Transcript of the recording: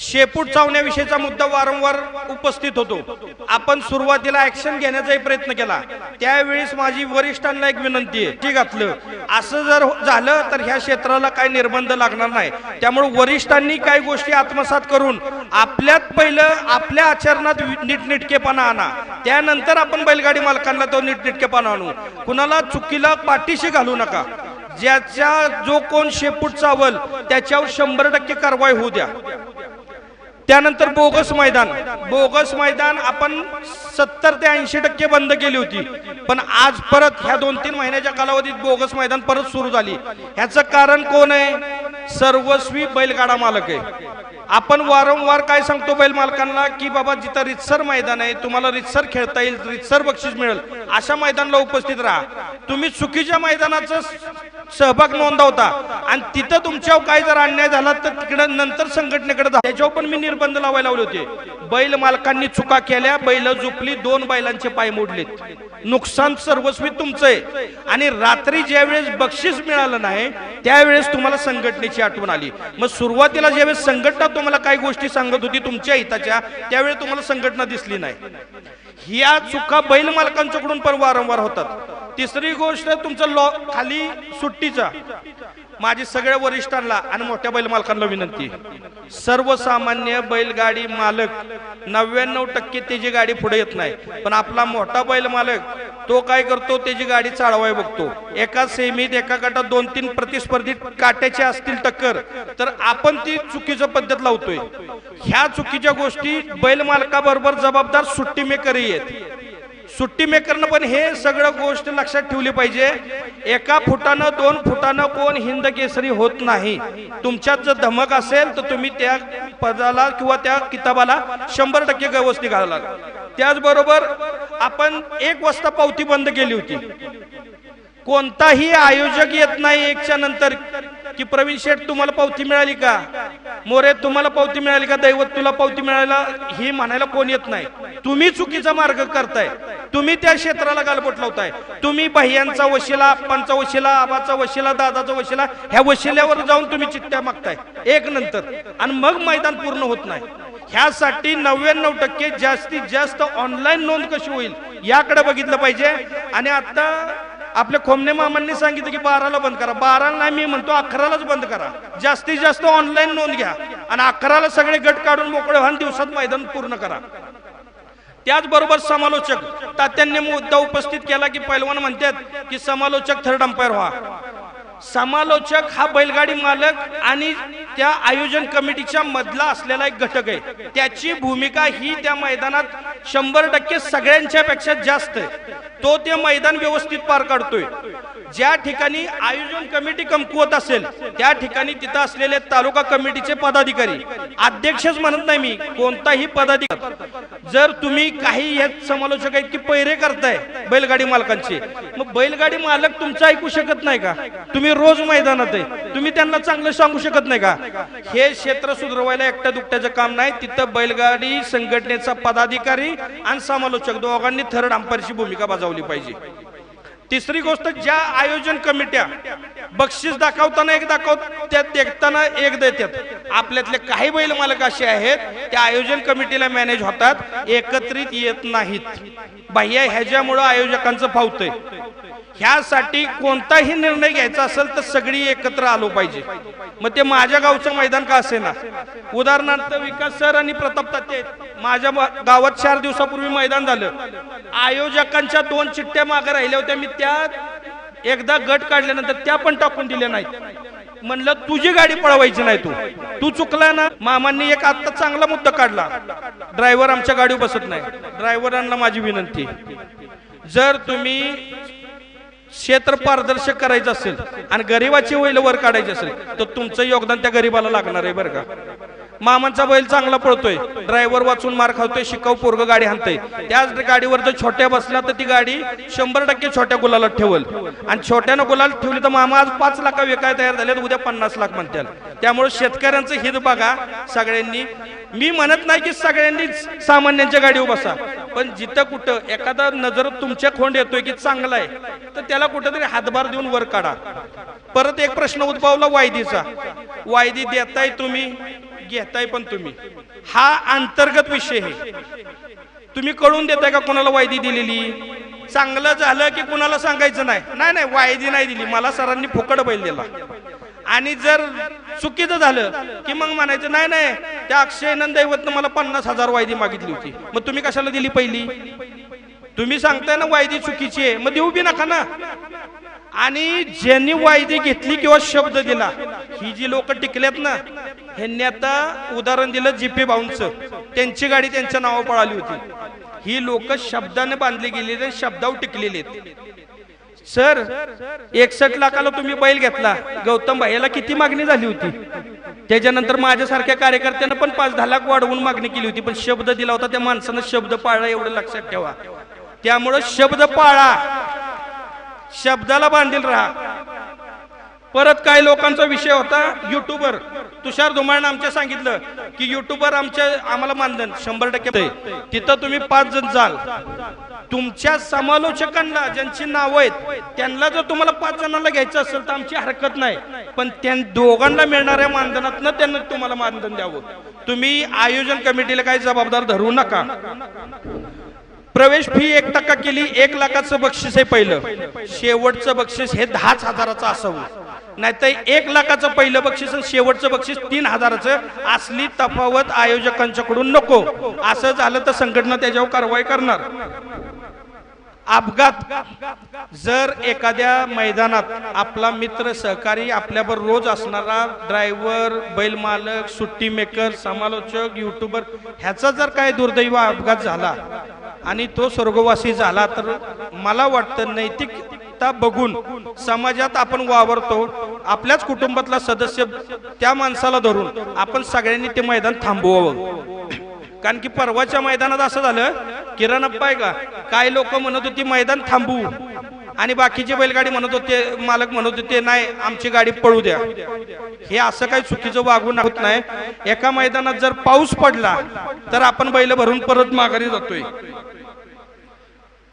शेपूट चावण्याविषयीचा मुद्दा वारंवार उपस्थित होतो. आपण सुरुवातीला ऍक्शन घेण्याचाही प्रयत्न केला. त्यावेळेस माझी वरिष्ठांना एक विनंती आहे. की घातलं. असं जर झालं तर ह्या क्षेत्राला काही निर्बंध लागणार नाही. त्यामुळे वरिष्ठांनी काही गोष्टी आत्मसात करून आपल्यात पहिलं आपल्या आचरणात नीटनिटकेपणा आणा. त्यानंतर आपण बैलगाडी मालकांना तो नीटनिटकेपणा आणू. कुणाला चुकीला पाठीशी घालू नका. ज्याच्या जो कोण शेपूट चावल त्याच्यावर शंभर टक्के कारवाई होऊ द्या. त्यानंतर बोगस मैदान. बोगस मैदान आपण सत्तर ते ऐंशी टक्के बंद केली होती. पण आज परत ह्या दोन तीन महिन्याच्या कालावधीत बोगस मैदान परत सुरू झाली. ह्याचं कारण कोण आहे? सर्वस्वी बैलगाडा मालक आहे. आपण वारंवार काय सांगतो बैल मालकांना की बाबा जिथं रितसर मैदान आहे तुम्हाला रितसर खेळता येईल रितसर बक्षीस मिळेल. अशा मैदानाला उपस्थित राहा. तुम्ही चुकीच्या मैदानाचं सहभाग नोंदवता आणि तिथं तुमच्यावर काय जर अन्याय झाला तर तिकडं नंतर संघटनेकडे त्याच्यावर पण मी निर्बंध लावायला लावले होते. बैल मालकांनी चुका केल्या बैल झुपली दोन बैलांचे पाय मोडलेत. नुकसान सर्वस्वी तुमचं आहे आणि रात्री ज्यावेळेस बक्षीस मिळालं नाही त्यावेळेस तुम्हाला संघटनेची आठवण आली. मग सुरुवातीला ज्यावेळेस संघटना तुम्हाला काही गोष्टी सांगत होती तुमच्या हिताच्या त्यावेळेस तुम्हाला संघटना दिसली नाही. ह्या चुका बैल मालकांच्याकडून पण वारंवार होतात. तिसरी गोष्ट तुमचं लॉ खाली सुट्टीचा. माझी सगळ्या वरिष्ठांना आणि मोठ्या बैल मालकांना विनंती. सर्वसामान्य बैलगाडी मालक नव्याण्णव टक्के त्याची गाडी पुढे येत नाही. पण आपला मोठा बैल मालक तो काय करतो त्याची गाडी चालवाय बघतो. एका सेमीत एका गटात दोन तीन प्रतिस्पर्धी काट्याचे असतील टक्कर तर आपण ती चुकीच्या पद्धत लावतोय. ह्या चुकीच्या गोष्टी बैल मालकाबरोबर जबाबदार सुट्टी मेकरही आहेत. सुट्टी मेकरनं पण हे सगळं गोष्ट लक्षात ठेवली पाहिजे. एका फुटानं दोन फुटानं कोण हिंद केसरी होत नाही. तुमच्यात जर धमक असेल तर तुम्ही त्या पदाला किंवा त्या किताबाला शंभर टक्के गवस्ती घालाल त्याचबरोबर आपण एक वाजता पावती बंद केली होती. कोणताही आयोजक येत नाही एकच्या नंतर. की प्रवीण शेठ तुम्हाला पावती मिळाली का? मोरे तुम्हाला पावती मिळाली का? दैवत तुला पावती मिळायला ही म्हणायला कोण येत नाही. तुम्ही चुकीचा मार्ग करताय. तुम्ही त्या क्षेत्राला गालबोट लावताय. तुम्ही भैयांचा वशिला आप्पांचा वशिला आबाचा वशिला दादाचा वशिला ह्या वशिल्यावर जाऊन तुम्ही चिठ्ठ्या मागताय. एक नंतर. आणि मग मैदान पूर्ण होत नाही. ह्यासाठी नव्याण्णव टक्के जास्तीत जास्त ऑनलाईन नोंद कशी होईल याकडे बघितलं पाहिजे. आणि आता आपल्या खोमने मामांनी सांगितलं की बाराला बंद करा. बाराला नाही मी म्हणतो अकरालाच बंद करा. जास्तीत जास्त ऑनलाईन नोंद घ्या. आणि अकराला सगळे गट काढून मोकळे व्हा दिवसात मैदान पूर्ण करा. त्याचबरोबर समालोचक तात्यांनी मुद्दा उपस्थित केला की पैलवान म्हणतात की समालोचक थर्ड अंपायर व्हा. समालोचक हा बैलगाडी मालक आणि त्या आयोजन कमिटीच्या मधला असलेला एक घटक आहे. त्याची भूमिका ही त्या मैदानात शंभर टक्के सगळ्यांच्या पेक्षा जास्त आहे. तो ते मैदान व्यवस्थित पार काढतोय. ज्या ठिकाणी आयोजन कमिटी कमकुवत असेल त्या ठिकाणी तिथं असलेले तालुका कमिटीचे पदाधिकारी. अध्यक्षच म्हणत नाही मी कोणताही पदाधिकारी. जर तुम्ही काही हे समालोचक आहेत की पैरे करताय बैलगाडी मालकांचे मग बैलगाडी मालक तुमचं ऐकू शकत नाही का? तुम्ही रोज मैदानात आहे तुम्ही त्यांना चांगलं सांगू शकत नाही का? हे क्षेत्र सुधरवायला एकट्या दुकट्याचं काम नाही तिथं बैलगाडी संघटनेचा पदाधिकारी आणि समालोचक दोघांनी थर्ड अंपायरची भूमिका बजावली पाहिजे. तिसरी गोष्ट ज्या आयोजन कमिट्या बक्षीस दाखवताना एक दाखव त्या देखताना एक देतात. आपल्यातले काही बैल मालक असे आहेत त्या आयोजन कमिटीला मॅनेज होतात एकत्रित येत नाहीत. बाह्य ह्याच्यामुळं आयोजकांचं फावतंय ह्यासाठी कोणताही निर्णय घ्यायचा असेल तर सगळी एकत्र आलो पाहिजे. मग ते माझ्या गावचं मैदान का असे ना उदाहरणार्थ विकास सर आणि प्रताप तात्या माझ्या गावात चार दिवसापूर्वी मैदान झालं. आयोजकांच्या दोन चिठ्ठ्या मागे राहिल्या होत्या. मी त्या एकदा गट काढल्यानंतर त्या पण टाकून दिल्या नाहीत. म्हणलं तुझी गाडी पळवायची नाही तू. तू चुकला ना? मामांनी एक आत्ता चांगला मुद्दा काढला. ड्रायव्हर आमच्या गाडीवर बसत नाही. ड्रायव्हरांना माझी विनंती जर तुम्ही क्षेत्र पारदर्शक करायचं असेल आणि गरिबाची वैल वर काढायची असेल तर तुमचं योगदान त्या गरीबाला लागणार आहे बरं का? मामांचा बैल चांगला पळतोय ड्रायव्हर वाचून मार खावतोय शिकाऊ पोरग गाडी हाणतोय. त्याच गाडीवर जर छोट्या बसल्या तर ती गाडी शंभर टक्के छोट्या गुलाला ठेवल. आणि छोट्यानं गुलाल ठेवली तर मामा आज पाच लाख विकाय तयार झाले उद्या पन्नास लाख म्हणतील त्यामुळे शेतकऱ्यांचं हित बघा सगळ्यांनी. मी म्हणत नाही की सगळ्यांनी सामान्यांच्या गाडीवर बसा. पण जिथं कुठं एखादा नजर तुमच्या खोंड येतोय की चांगला आहे तर त्याला कुठंतरी हातभार देऊन वर काढा. परत एक प्रश्न उद्भवला वायदीचा. वायदी देताय तुम्ही घेताय पण तुम्ही. हा अंतर्गत विषय आहे. तुम्ही कळून देताय का कोणाला वायदी दिलेली? चांगलं झालं की कुणाला सांगायचं नाही? नाही नाही वायदी नाही दिली. मला सरांनी फुकट बैल दिला. आणि जर चुकीचं झालं की मग म्हणायचं नाही नाही त्या अक्षय दैवतनं मला पन्नास हजार वायदी मागितली होती. मग तुम्ही कशाला दिली पहिली? तुम्ही सांगताय ना वायदी चुकीची आहे. मग देऊ बी नका ना. आणि ज्यांनी वायदी घेतली किंवा शब्द दिला ही जी लोक टिकल्यात ना ह्यांनी आता उदाहरण दिलं जीपे भाऊंचं त्यांची गाडी त्यांच्या नावावर पळाली होती. ही लोक शब्दाने बांधली गेलेली शब्दावर टिकलेली आहेत. सर एकसठ लाखाला तुम्ही बैल घेतला. गौतम याला किती मागणी झाली होती? त्याच्यानंतर माझ्यासारख्या कार्यकर्त्यांना पण पाच दहा लाख वाढवून मागणी केली होती पण शब्द दिला होता त्या माणसानं शब्द पाळला एवढं लक्षात ठेवा. त्यामुळं शब्द पाळा. शब्दाला बांधील राहा. परत काही लोकांचा विषय होता. युट्यूबर तुषार धुमाळनं आमच्या सांगितलं की युट्यूबर आमच्या आम्हाला मानधन शंभर टक्के तिथं तुम्ही पाच जण जाल. तुमच्या समालोचकांना ज्यांची नावं आहेत त्यांना जर तुम्हाला पाच जणांना घ्यायचं असेल तर आमची हरकत नाही. पण त्या दोघांना मिळणाऱ्या मानधनातनं त्यांना तुम्हाला मानधन द्यावं. तुम्ही आयोजन कमिटीला काही जबाबदार धरू नका. प्रवेश फी एक टक्का केली एक लाखाचं बक्षीस हे पहिलं. शेवटचं बक्षीस हे दहाच हजाराचं असावं. नाहीतर एक लाखाचं पहिलं बक्षीस आणि शेवटचं बक्षीस तीन हजाराचं असली तफावत आयोजकांच्याकडून नको. असं झालं तर संघटना त्याच्यावर कारवाई करणार. अपघात. जर एखाद्या मैदानात आपला मित्र सहकारी आपल्यावर रोज असणारा ड्रायव्हर बैल मालक सुट्टी मेकर समालोचक युट्यूबर ह्याचा जर काय दुर्दैव अपघात झाला आणि तो स्वर्गवासी झाला तर मला वाटतं नैतिक नैतिकता बघून समाजात आपण वावरतो आपल्याच कुटुंबातला सदस्य त्या माणसाला धरून आपण सगळ्यांनी ते मैदान थांबवावं. कारण की परवाच्या मैदानात असं झालं किरणप्पा आहे का काही लोक म्हणत होती मैदान थांबू. आणि बाकीचे बैलगाडी म्हणत होते मालक म्हणत होते नाही आमची गाडी पळू द्या. हे असं काही चुकीचं वागून होत नाही. एका मैदानात जर पाऊस पडला तर आपण बैल भरून परत माघारी जातोय.